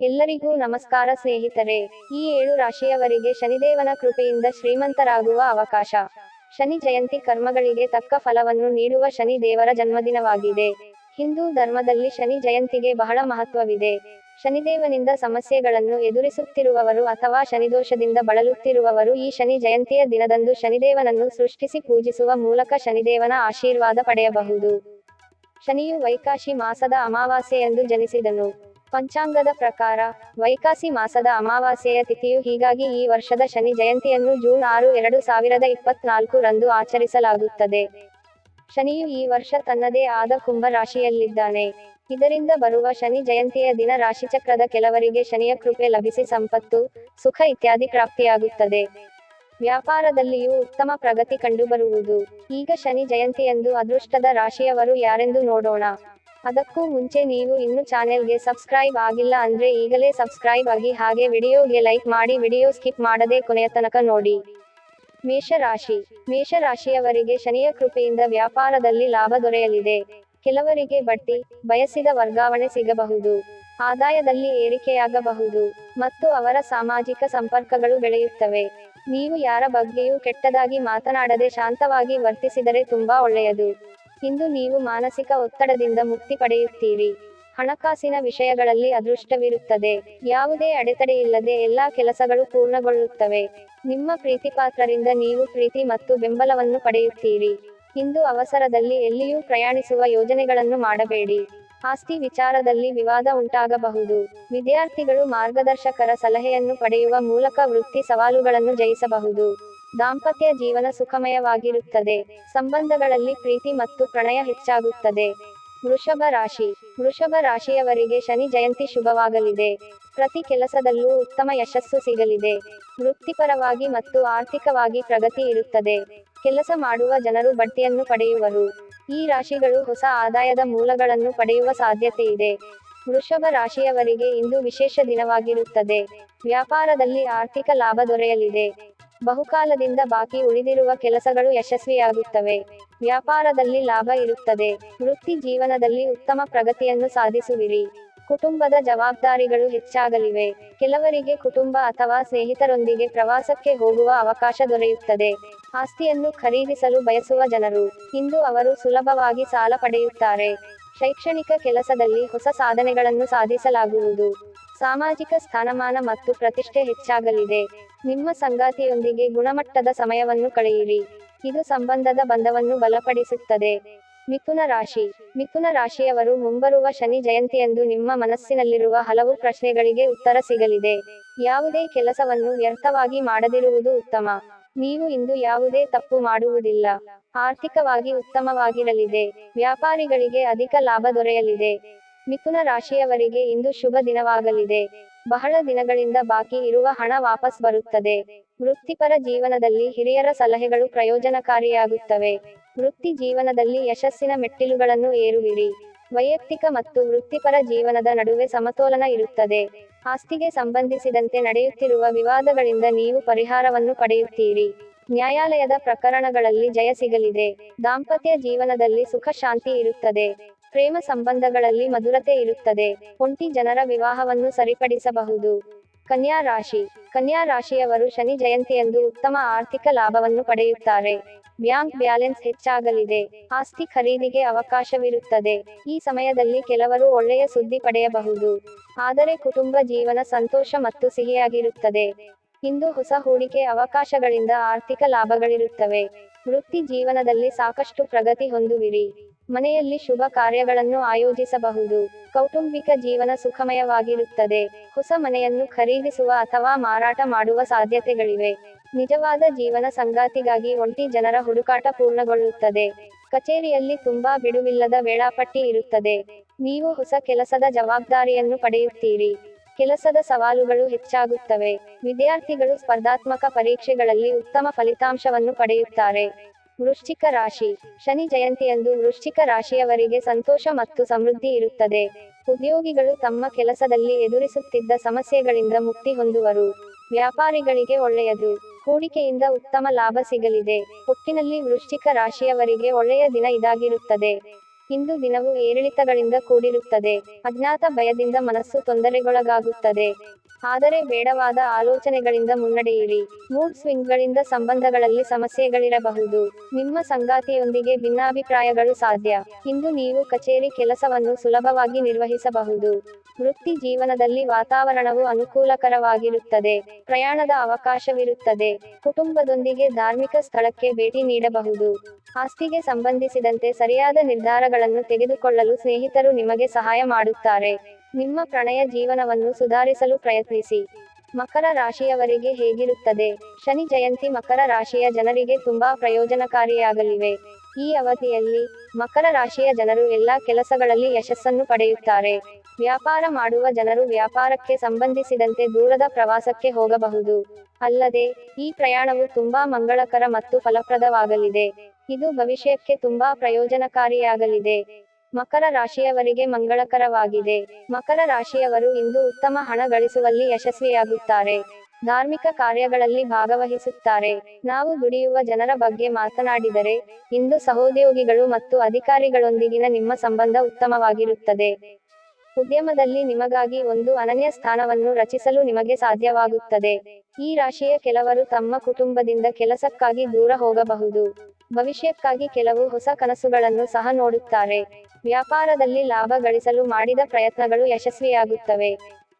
ಎಲ್ಲರಿಗೂ ನಮಸ್ಕಾರ ಸ್ನೇಹಿತರೆ. ಈ ಏಳು ರಾಶಿಯವರಿಗೆ ಶನಿದೇವನ ಕೃಪೆಯಿಂದ ಶ್ರೀಮಂತರಾಗುವ ಅವಕಾಶ. ಶನಿ ಜಯಂತಿ ಕರ್ಮಗಳಿಗೆ ತಕ್ಕ ಫಲವನ್ನು ನೀಡುವ ಶನಿ ದೇವರ ಜನ್ಮದಿನವಾಗಿದೆ. ಹಿಂದೂ ಧರ್ಮದಲ್ಲಿ ಶನಿ ಜಯಂತಿಗೆ ಬಹಳ ಮಹತ್ವವಿದೆ. ಶನಿದೇವನಿಂದ ಸಮಸ್ಯೆಗಳನ್ನು ಎದುರಿಸುತ್ತಿರುವವರು ಅಥವಾ ಶನಿದೋಷದಿಂದ ಬಳಲುತ್ತಿರುವವರು ಈ ಶನಿ ಜಯಂತಿಯ ದಿನದಂದು ಶನಿದೇವನನ್ನು ಸೃಷ್ಟಿಸಿ ಪೂಜಿಸುವ ಮೂಲಕ ಶನಿದೇವನ ಆಶೀರ್ವಾದ ಪಡೆಯಬಹುದು. ಶನಿಯು ವೈಕಾಶಿ ಮಾಸದ ಅಮಾವಾಸ್ಯೆಯಂದು ಜನಿಸಿದನು. ಪಂಚಾಂಗದ ಪ್ರಕಾರ, ವೈಕಾಸಿ ಮಾಸದ ಅಮಾವಾಸ್ಯೆಯ ತಿಥಿಯು ಹೀಗಾಗಿ ಈ ವರ್ಷದ ಶನಿ ಜಯಂತಿಯನ್ನು ಜೂನ್ ಆರು ಎರಡು ಸಾವಿರದ ಇಪ್ಪತ್ನಾಲ್ಕು ರಂದು ಆಚರಿಸಲಾಗುತ್ತದೆ. ಶನಿಯು ಈ ವರ್ಷ ತನ್ನದೇ ಆದ ಕುಂಭ ರಾಶಿಯಲ್ಲಿದ್ದಾನೆ ಇದರಿಂದ ಬರುವ ಶನಿ ಜಯಂತಿಯ ದಿನ ರಾಶಿಚಕ್ರದ ಕೆಲವರಿಗೆ ಶನಿಯ ಕೃಪೆ ಲಭಿಸಿ ಸಂಪತ್ತು, ಸುಖ ಇತ್ಯಾದಿ ಪ್ರಾಪ್ತಿಯಾಗುತ್ತದೆ. ವ್ಯಾಪಾರದಲ್ಲಿಯೂ ಉತ್ತಮ ಪ್ರಗತಿ ಕಂಡುಬರುವುದು. ಈಗ ಶನಿ ಜಯಂತಿಯಂದು ಅದೃಷ್ಟದ ರಾಶಿಯವರು ಯಾರೆಂದು ನೋಡೋಣ. ಅದಕ್ಕೂ ಮುಂಚೆ ನೀವು ಇನ್ನು ಚಾನೆಲ್ಗೆ ಸಬ್ಸ್ಕ್ರೈಬ್ ಆಗಿಲ್ಲ ಅಂದ್ರೆ ಈಗಲೇ ಸಬ್ಸ್ಕ್ರೈಬ್ ಆಗಿ ಹಾಗೆ ವಿಡಿಯೋಗೆ ಲೈಕ್ ಮಾಡಿ ವಿಡಿಯೋ ಸ್ಕಿಪ್ ಮಾಡದೆ ಕೊನೆಯ ತನಕ ನೋಡಿ. ಮೇಷರಾಶಿ. ಮೇಷರಾಶಿಯವರಿಗೆ ಶನಿಯ ಕೃಪೆಯಿಂದ ವ್ಯಾಪಾರದಲ್ಲಿ ಲಾಭ ದೊರೆಯಲಿದೆ. ಕೆಲವರಿಗೆ ಬಟ್ಟಿ ಬಯಸಿದ ವರ್ಗಾವಣೆ ಸಿಗಬಹುದು. ಆದಾಯದಲ್ಲಿ ಏರಿಕೆಯಾಗಬಹುದು. ಮತ್ತು ಅವರ ಸಾಮಾಜಿಕ ಸಂಪರ್ಕಗಳು ಬೆಳೆಯುತ್ತವೆ. ನೀವು ಯಾರ ಬಗ್ಗೆಯೂ ಕೆಟ್ಟದಾಗಿ ಮಾತನಾಡದೆ ಶಾಂತವಾಗಿ ವರ್ತಿಸಿದರೆ ತುಂಬಾ ಒಳ್ಳೆಯದು. ಇಂದು ನೀವು ಮಾನಸಿಕ ಒತ್ತಡದಿಂದ ಮುಕ್ತಿ ಪಡೆಯುತ್ತೀರಿ. ಹಣಕಾಸಿನ ವಿಷಯಗಳಲ್ಲಿ ಅದೃಷ್ಟವಿರುತ್ತದೆ. ಯಾವುದೇ ಅಡೆತಡೆಯಿಲ್ಲದೆ ಎಲ್ಲಾ ಕೆಲಸಗಳು ಪೂರ್ಣಗೊಳ್ಳುತ್ತವೆ. ನಿಮ್ಮ ಪ್ರೀತಿಪಾತ್ರರಿಂದ ನೀವು ಪ್ರೀತಿ ಮತ್ತು ಬೆಂಬಲವನ್ನು ಪಡೆಯುತ್ತೀರಿ. ಇಂದು ಅವಸರದಲ್ಲಿ ಎಲ್ಲಿಯೂ ಪ್ರಯಾಣಿಸುವ ಯೋಜನೆಗಳನ್ನು ಮಾಡಬೇಡಿ. ಆಸ್ತಿ ವಿಚಾರದಲ್ಲಿ ವಿವಾದ ಉಂಟಾಗಬಹುದು. ವಿದ್ಯಾರ್ಥಿಗಳು ಮಾರ್ಗದರ್ಶಕರ ಸಲಹೆಯನ್ನು ಪಡೆಯುವ ಮೂಲಕ ವೃತ್ತಿ ಸವಾಲುಗಳನ್ನು ಜಯಿಸಬಹುದು. ದಾಂಪತ್ಯ ಜೀವನ ಸುಖಮಯವಾಗಿರುತ್ತದೆ. ಸಂಬಂಧಗಳಲ್ಲಿ ಪ್ರೀತಿ ಮತ್ತು ಪ್ರಣಯ ಹೆಚ್ಚಾಗುತ್ತದೆ. ವೃಷಭ ರಾಶಿ. ವೃಷಭ ರಾಶಿಯವರಿಗೆ ಶನಿ ಜಯಂತಿ ಶುಭವಾಗಲಿದೆ. ಪ್ರತಿ ಕೆಲಸದಲ್ಲೂ ಉತ್ತಮ ಯಶಸ್ಸು ಸಿಗಲಿದೆ. ವೃತ್ತಿಪರವಾಗಿ ಮತ್ತು ಆರ್ಥಿಕವಾಗಿ ಪ್ರಗತಿ ಇರುತ್ತದೆ. ಕೆಲಸ ಮಾಡುವ ಜನರು ಬಡ್ತಿಯನ್ನು ಪಡೆಯುವರು. ಈ ರಾಶಿಗಳು ಹೊಸ ಆದಾಯದ ಮೂಲಗಳನ್ನು ಪಡೆಯುವ ಸಾಧ್ಯತೆ ಇದೆ. ವೃಷಭ ರಾಶಿಯವರಿಗೆ ಇಂದು ವಿಶೇಷ ದಿನವಾಗಿರುತ್ತದೆ. ವ್ಯಾಪಾರದಲ್ಲಿ ಆರ್ಥಿಕ ಲಾಭ ದೊರೆಯಲಿದೆ. ಬಹುಕಾಲದಿಂದ ಬಾಕಿ ಉಳಿದಿರುವ ಕೆಲಸಗಳು ಯಶಸ್ವಿಯಾಗುತ್ತವೆ. ವ್ಯಾಪಾರದಲ್ಲಿ ಲಾಭ ಇರುತ್ತದೆ. ವೃತ್ತಿ ಜೀವನದಲ್ಲಿ ಉತ್ತಮ ಪ್ರಗತಿಯನ್ನು ಸಾಧಿಸುವಿರಿ. ಕುಟುಂಬದ ಜವಾಬ್ದಾರಿಗಳು ಹೆಚ್ಚಾಗಲಿವೆ. ಕೆಲವರಿಗೆ ಕುಟುಂಬ ಅಥವಾ ಸ್ನೇಹಿತರೊಂದಿಗೆ ಪ್ರವಾಸಕ್ಕೆ ಹೋಗುವ ಅವಕಾಶ ದೊರೆಯುತ್ತದೆ. ಆಸ್ತಿಯನ್ನು ಖರೀದಿಸಲು ಬಯಸುವ ಜನರು. ಇಂದು ಅವರು ಸುಲಭವಾಗಿ ಸಾಲ ಪಡೆಯುತ್ತಾರೆ. ಶೈಕ್ಷಣಿಕ ಕೆಲಸದಲ್ಲಿ ಹೊಸ ಸಾಧನೆಗಳನ್ನು ಸಾಧಿಸಲಾಗುವುದು. ಸಾಮಾಜಿಕ ಸ್ಥಾನಮಾನ ಮತ್ತು ಪ್ರತಿಷ್ಠೆ ಹೆಚ್ಚಾಗಲಿದೆ. ನಿಮ್ಮ ಸಂಗಾತಿಯೊಂದಿಗೆ ಗುಣಮಟ್ಟದ ಸಮಯವನ್ನು ಕಳೆಯಿರಿ. ಇದು ಸಂಬಂಧದ ಬಂಧವನ್ನು ಬಲಪಡಿಸುತ್ತದೆ. ಮಿಥುನ ರಾಶಿ. ಮಿಥುನ ರಾಶಿಯವರು ಮುಂಬರುವ ಶನಿ ಜಯಂತಿಯಂದು ನಿಮ್ಮ ಮನಸ್ಸಿನಲ್ಲಿರುವ ಹಲವು ಪ್ರಶ್ನೆಗಳಿಗೆ ಉತ್ತರ ಸಿಗಲಿದೆ. ಯಾವುದೇ ಕೆಲಸವನ್ನು ವ್ಯರ್ಥವಾಗಿ ಮಾಡದಿರುವುದು ಉತ್ತಮ. ನೀವು ಇಂದು ಯಾವುದೇ ತಪ್ಪು ಮಾಡುವುದಿಲ್ಲ. ಆರ್ಥಿಕವಾಗಿ ಉತ್ತಮವಾಗಿರಲಿದೆ. ವ್ಯಾಪಾರಿಗಳಿಗೆ ಅಧಿಕ ಲಾಭ ದೊರೆಯಲಿದೆ. ಮಿಥುನ ರಾಶಿಯವರಿಗೆ ಇಂದು ಶುಭ ದಿನವಾಗಲಿದೆ. ಬಹಳ ದಿನಗಳಿಂದ ಬಾಕಿ ಇರುವ ಹಣ ವಾಪಸ್ ಬರುತ್ತದೆ. ವೃತ್ತಿಪರ ಜೀವನದಲ್ಲಿ ಹಿರಿಯರ ಸಲಹೆಗಳು ಪ್ರಯೋಜನಕಾರಿಯಾಗುತ್ತವೆ. ವೃತ್ತಿ ಜೀವನದಲ್ಲಿ ಯಶಸ್ಸಿನ ಮೆಟ್ಟಿಲುಗಳನ್ನು ಏರುವಿರಿ. ವೈಯಕ್ತಿಕ ಮತ್ತು ವೃತ್ತಿಪರ ಜೀವನದ ನಡುವೆ ಸಮತೋಲನ ಇರುತ್ತದೆ. ಆಸ್ತಿಗೆ ಸಂಬಂಧಿಸಿದಂತೆ ನಡೆಯುತ್ತಿರುವ ವಿವಾದಗಳಿಂದ ನೀವು ಪರಿಹಾರವನ್ನು ಪಡೆಯುತ್ತೀರಿ. ನ್ಯಾಯಾಲಯದ ಪ್ರಕರಣಗಳಲ್ಲಿ ಜಯ ಸಿಗಲಿದೆ. ದಾಂಪತ್ಯ ಜೀವನದಲ್ಲಿ ಸುಖ ಶಾಂತಿ ಇರುತ್ತದೆ. ಪ್ರೇಮ ಸಂಬಂಧಗಳಲ್ಲಿ ಮಧುರತೆ ಇರುತ್ತದೆ. ಒಂಟಿ ಜನರ ವಿವಾಹವನ್ನು ಸರಿಪಡಿಸಬಹುದು. ಕನ್ಯಾ ರಾಶಿ. ಕನ್ಯಾ ರಾಶಿಯವರು ಶನಿ ಜಯಂತಿಯಂದು ಉತ್ತಮ ಆರ್ಥಿಕ ಲಾಭವನ್ನು ಪಡೆಯುತ್ತಾರೆ. ಬ್ಯಾಂಕ್ ಬ್ಯಾಲೆನ್ಸ್ ಹೆಚ್ಚಾಗಲಿದೆ. ಆಸ್ತಿ ಖರೀದಿಗೆ ಅವಕಾಶವಿರುತ್ತದೆ. ಈ ಸಮಯದಲ್ಲಿ ಕೆಲವರು ಒಳ್ಳೆಯ ಸುದ್ದಿ ಪಡೆಯಬಹುದು. ಆದರೆ ಕುಟುಂಬ ಜೀವನ ಸಂತೋಷ ಮತ್ತು ಸಿಹಿಯಾಗಿರುತ್ತದೆ. ಇಂದು ಹೊಸ ಹೂಡಿಕೆ ಅವಕಾಶಗಳಿಂದ ಆರ್ಥಿಕ ಲಾಭಗಳಿರುತ್ತವೆ. ವೃತ್ತಿ ಜೀವನದಲ್ಲಿ ಸಾಕಷ್ಟು ಪ್ರಗತಿ ಹೊಂದುವಿರಿ. ಮನೆಯಲ್ಲಿ ಶುಭ ಕಾರ್ಯಗಳನ್ನು ಆಯೋಜಿಸಬಹುದು. ಕೌಟುಂಬಿಕ ಜೀವನ ಸುಖಮಯವಾಗಿರುತ್ತದೆ. ಹೊಸ ಮನೆಯನ್ನು ಖರೀದಿಸುವ ಅಥವಾ ಮಾರಾಟ ಮಾಡುವ ಸಾಧ್ಯತೆಗಳಿವೆ. ನಿಜವಾದ ಜೀವನ ಸಂಗಾತಿಗಾಗಿ ಒಂಟಿ ಜನರ ಹುಡುಕಾಟ ಪೂರ್ಣಗೊಳ್ಳುತ್ತದೆ. ಕಚೇರಿಯಲ್ಲಿ ತುಂಬಾ ಬಿಡುವಿಲ್ಲದ ವೇಳಾಪಟ್ಟಿ ಇರುತ್ತದೆ. ನೀವು ಹೊಸ ಕೆಲಸದ ಜವಾಬ್ದಾರಿಯನ್ನು ಪಡೆಯುತ್ತೀರಿ. ಕೆಲಸದ ಸವಾಲುಗಳು ಹೆಚ್ಚಾಗುತ್ತವೆ. ವಿದ್ಯಾರ್ಥಿಗಳು ಸ್ಪರ್ಧಾತ್ಮಕ ಪರೀಕ್ಷೆಗಳಲ್ಲಿ ಉತ್ತಮ ಫಲಿತಾಂಶವನ್ನು ಪಡೆಯುತ್ತಾರೆ. ವೃಶ್ಚಿಕ ರಾಶಿ. ಶನಿ ಜಯಂತಿಯಂದು ವೃಶ್ಚಿಕ ರಾಶಿಯವರಿಗೆ ಸಂತೋಷ ಮತ್ತು ಸಮೃದ್ಧಿ ಇರುತ್ತದೆ. ಉದ್ಯೋಗಿಗಳು ತಮ್ಮ ಕೆಲಸದಲ್ಲಿ ಎದುರಿಸುತ್ತಿದ್ದ ಸಮಸ್ಯೆಗಳಿಂದ ಮುಕ್ತಿ ಹೊಂದುವರು. ವ್ಯಾಪಾರಿಗಳಿಗೆ ಒಳ್ಳೆಯದು. ಹೂಡಿಕೆಯಿಂದ ಉತ್ತಮ ಲಾಭ ಸಿಗಲಿದೆ. ಒಟ್ಟಿನಲ್ಲಿ ವೃಶ್ಚಿಕ ರಾಶಿಯವರಿಗೆ ಒಳ್ಳೆಯ ದಿನ ಇದಾಗಿರುತ್ತದೆ. ಇಂದು ದಿನವು ಏರಿಳಿತಗಳಿಂದ ಕೂಡಿರುತ್ತದೆ. ಅಜ್ಞಾತ ಭಯದಿಂದ ಮನಸ್ಸು ತೊಂದರೆಗೊಳಗಾಗುತ್ತದೆ. ಆದರೆ ಬೇಡವಾದ ಆಲೋಚನೆಗಳಿಂದ ಮುನ್ನಡೆಯಿರಿ. ಮೂಡ್ ಸ್ವಿಂಗ್ಗಳಿಂದ ಸಂಬಂಧಗಳಲ್ಲಿ ಸಮಸ್ಯೆಗಳಿರಬಹುದು. ನಿಮ್ಮ ಸಂಗಾತಿಯೊಂದಿಗೆ ಭಿನ್ನಾಭಿಪ್ರಾಯಗಳು ಸಾಧ್ಯ. ಇಂದು ನೀವು ಕಚೇರಿ ಕೆಲಸವನ್ನು ಸುಲಭವಾಗಿ ನಿರ್ವಹಿಸಬಹುದು. ವೃತ್ತಿ ಜೀವನದಲ್ಲಿ ವಾತಾವರಣವು ಅನುಕೂಲಕರವಾಗಿರುತ್ತದೆ. ಪ್ರಯಾಣದ ಅವಕಾಶವಿರುತ್ತದೆ. ಕುಟುಂಬದೊಂದಿಗೆ ಧಾರ್ಮಿಕ ಸ್ಥಳಕ್ಕೆ ಭೇಟಿ ನೀಡಬಹುದು. ಆಸ್ತಿಗೆ ಸಂಬಂಧಿಸಿದಂತೆ ಸರಿಯಾದ ನಿರ್ಧಾರಗಳನ್ನು ತೆಗೆದುಕೊಳ್ಳಲು ಸ್ನೇಹಿತರು ನಿಮಗೆ ಸಹಾಯ ಮಾಡುತ್ತಾರೆ. ನಿಮ್ಮ ಪ್ರಣಯ ಜೀವನವನ್ನು ಸುಧಾರಿಸಲು ಪ್ರಯತ್ನಿಸಿ. ಮಕರ ರಾಶಿಯವರಿಗೆ ಹೇಗಿರುತ್ತದೆ? ಶನಿ ಜಯಂತಿ ಮಕರ ರಾಶಿಯ ಜನರಿಗೆ ತುಂಬಾ ಪ್ರಯೋಜನಕಾರಿಯಾಗಲಿವೆ. ಈ ಅವಧಿಯಲ್ಲಿ ಮಕರ ರಾಶಿಯ ಜನರು ಎಲ್ಲಾ ಕೆಲಸಗಳಲ್ಲಿ ಯಶಸ್ಸನ್ನು ಪಡೆಯುತ್ತಾರೆ. ವ್ಯಾಪಾರ ಮಾಡುವ ಜನರು ವ್ಯಾಪಾರಕ್ಕೆ ಸಂಬಂಧಿಸಿದಂತೆ ದೂರದ ಪ್ರವಾಸಕ್ಕೆ ಹೋಗಬಹುದು. ಅಲ್ಲದೆ, ಈ ಪ್ರಯಾಣವು ತುಂಬಾ ಮಂಗಳಕರ ಮತ್ತು ಫಲಪ್ರದವಾಗಲಿದೆ. ಇದು ಭವಿಷ್ಯಕ್ಕೆ ತುಂಬಾ ಪ್ರಯೋಜನಕಾರಿಯಾಗಲಿದೆ. ಮಕರ ರಾಶಿಯವರಿಗೆ ಮಂಗಳಕರವಾಗಿದೆ. ಮಕರ ರಾಶಿಯವರು ಇಂದು ಉತ್ತಮ ಹಣ ಗಳಿಸುವಲ್ಲಿ ಯಶಸ್ವಿಯಾಗುತ್ತಾರೆ. ಧಾರ್ಮಿಕ ಕಾರ್ಯಗಳಲ್ಲಿ ಭಾಗವಹಿಸುತ್ತಾರೆ. ನಾವು ದುಡಿಯುವ ಜನರ ಬಗ್ಗೆ ಮಾತನಾಡಿದರೆ, ಇಂದು ಸಹೋದ್ಯೋಗಿಗಳು ಮತ್ತು ಅಧಿಕಾರಿಗಳೊಂದಿಗಿನ ನಿಮ್ಮ ಸಂಬಂಧ ಉತ್ತಮವಾಗಿರುತ್ತದೆ. ಉದ್ಯಮದಲ್ಲಿ ನಿಮಗಾಗಿ ಒಂದು ಅನನ್ಯ ಸ್ಥಾನವನ್ನು ರಚಿಸಲು ನಿಮಗೆ ಸಾಧ್ಯವಾಗುತ್ತದೆ. ಈ ರಾಶಿಯ ಕೆಲವರು ತಮ್ಮ ಕುಟುಂಬದಿಂದ ಕೆಲಸಕ್ಕಾಗಿ ದೂರ ಹೋಗಬಹುದು. ಭವಿಷ್ಯಕ್ಕಾಗಿ ಕೆಲವು ಹೊಸ ಕನಸುಗಳನ್ನು ಸಹ ನೋಡುತ್ತಾರೆ. ವ್ಯಾಪಾರದಲ್ಲಿ ಲಾಭ ಗಳಿಸಲು ಮಾಡಿದ ಪ್ರಯತ್ನಗಳು ಯಶಸ್ವಿಯಾಗುತ್ತವೆ.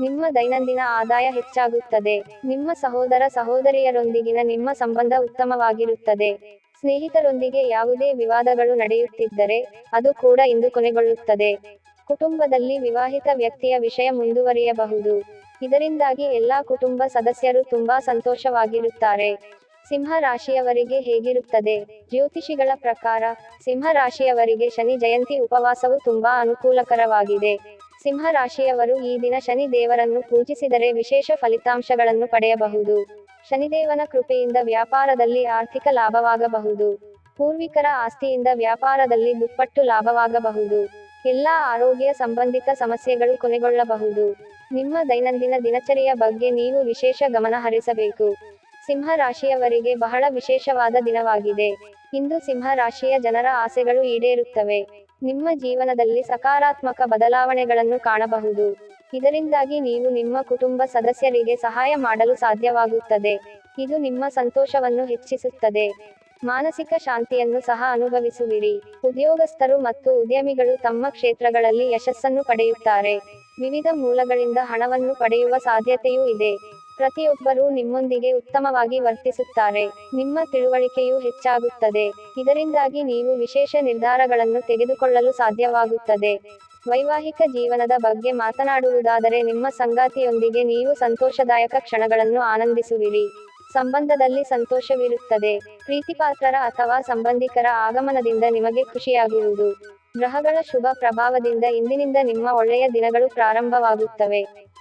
ನಿಮ್ಮ ದೈನಂದಿನ ಆದಾಯ ಹೆಚ್ಚಾಗುತ್ತದೆ. ನಿಮ್ಮ ಸಹೋದರ ಸಹೋದರಿಯರೊಂದಿಗಿನ ನಿಮ್ಮ ಸಂಬಂಧ ಉತ್ತಮವಾಗಿರುತ್ತದೆ. ಸ್ನೇಹಿತರೊಂದಿಗೆ ಯಾವುದೇ ವಿವಾದಗಳು ನಡೆಯುತ್ತಿದ್ದರೆ, ಅದು ಕೂಡ ಇಂದು ಕೊನೆಗೊಳ್ಳುತ್ತದೆ. ಕುಟುಂಬದಲ್ಲಿ ವಿವಾಹಿತ ವ್ಯಕ್ತಿಯ ವಿಷಯ ಮುಂದುವರಿಯಬಹುದು. ಇದರಿಂದಾಗಿ ಎಲ್ಲಾ ಕುಟುಂಬ ಸದಸ್ಯರು ತುಂಬಾ ಸಂತೋಷವಾಗಿರುತ್ತಾರೆ. ಸಿಂಹ ರಾಶಿಯವರಿಗೆ ಹೇಗಿರುತ್ತದೆ? ಜ್ಯೋತಿಷಿಗಳ ಪ್ರಕಾರ ಸಿಂಹ ರಾಶಿಯವರಿಗೆ ಶನಿ ಜಯಂತಿ ಉಪವಾಸವು ತುಂಬಾ ಅನುಕೂಲಕರವಾಗಿದೆ. ಸಿಂಹ ರಾಶಿಯವರು ಈ ದಿನ ಶನಿ ದೇವರನ್ನು ಪೂಜಿಸಿದರೆ ವಿಶೇಷ ಫಲಿತಾಂಶಗಳನ್ನು ಪಡೆಯಬಹುದು. ಶನಿದೇವನ ಕೃಪೆಯಿಂದ ವ್ಯಾಪಾರದಲ್ಲಿ ಆರ್ಥಿಕ ಲಾಭವಾಗಬಹುದು. ಪೂರ್ವಿಕರ ಆಸ್ತಿಯಿಂದ ವ್ಯಾಪಾರದಲ್ಲಿ ದುಪ್ಪಟ್ಟು ಲಾಭವಾಗಬಹುದು. ಎಲ್ಲಾ ಆರೋಗ್ಯ ಸಂಬಂಧಿತ ಸಮಸ್ಯೆಗಳು ಕೊನೆಗೊಳ್ಳಬಹುದು. ನಿಮ್ಮ ದೈನಂದಿನ ದಿನಚರಿಯ ಬಗ್ಗೆ ನೀವು ವಿಶೇಷ ಗಮನ ಹರಿಸಬೇಕು. ಸಿಂಹ ರಾಶಿಯವರಿಗೆ ಬಹಳ ವಿಶೇಷವಾದ ದಿನವಾಗಿದೆ. ಇಂದು ಸಿಂಹ ರಾಶಿಯ ಜನರ ಆಸೆಗಳು ಈಡೇರುತ್ತವೆ. ನಿಮ್ಮ ಜೀವನದಲ್ಲಿ ಸಕಾರಾತ್ಮಕ ಬದಲಾವಣೆಗಳನ್ನು ಕಾಣಬಹುದು. ಇದರಿಂದಾಗಿ ನೀವು ನಿಮ್ಮ ಕುಟುಂಬ ಸದಸ್ಯರಿಗೆ ಸಹಾಯ ಮಾಡಲು ಸಾಧ್ಯವಾಗುತ್ತದೆ. ಇದು ನಿಮ್ಮ ಸಂತೋಷವನ್ನು ಹೆಚ್ಚಿಸುತ್ತದೆ. ಮಾನಸಿಕ ಶಾಂತಿಯನ್ನು ಸಹ ಅನುಭವಿಸುವಿರಿ. ಉದ್ಯೋಗಸ್ಥರು ಮತ್ತು ಉದ್ಯಮಿಗಳು ತಮ್ಮ ಕ್ಷೇತ್ರಗಳಲ್ಲಿ ಯಶಸ್ಸನ್ನು ಪಡೆಯುತ್ತಾರೆ. ವಿವಿಧ ಮೂಲಗಳಿಂದ ಹಣವನ್ನು ಪಡೆಯುವ ಸಾಧ್ಯತೆಯೂ ಇದೆ. ಪ್ರತಿಯೊಬ್ಬರೂ ನಿಮ್ಮೊಂದಿಗೆ ಉತ್ತಮವಾಗಿ ವರ್ತಿಸುತ್ತಾರೆ. ನಿಮ್ಮ ತಿಳುವಳಿಕೆಯು ಹೆಚ್ಚಾಗುತ್ತದೆ. ಇದರಿಂದಾಗಿ ನೀವು ವಿಶೇಷ ನಿರ್ಧಾರಗಳನ್ನು ತೆಗೆದುಕೊಳ್ಳಲು ಸಾಧ್ಯವಾಗುತ್ತದೆ. ವೈವಾಹಿಕ ಜೀವನದ ಬಗ್ಗೆ ಮಾತನಾಡುವುದಾದರೆ ನಿಮ್ಮ ಸಂಗಾತಿಯೊಂದಿಗೆ ನೀವು ಸಂತೋಷದಾಯಕ ಕ್ಷಣಗಳನ್ನು ಆನಂದಿಸುವಿರಿ. ಸಂಬಂಧದಲ್ಲಿ ಸಂತೋಷವಿರುತ್ತದೆ. ಪ್ರೀತಿಪಾತ್ರರ ಅಥವಾ ಸಂಬಂಧಿಕರ ಆಗಮನದಿಂದ ನಿಮಗೆ ಖುಷಿಯಾಗುವುದು. ಗ್ರಹಗಳ ಶುಭ ಪ್ರಭಾವದಿಂದ ಇಂದಿನಿಂದ ನಿಮ್ಮ ಒಳ್ಳೆಯ ದಿನಗಳು ಪ್ರಾರಂಭವಾಗುತ್ತವೆ.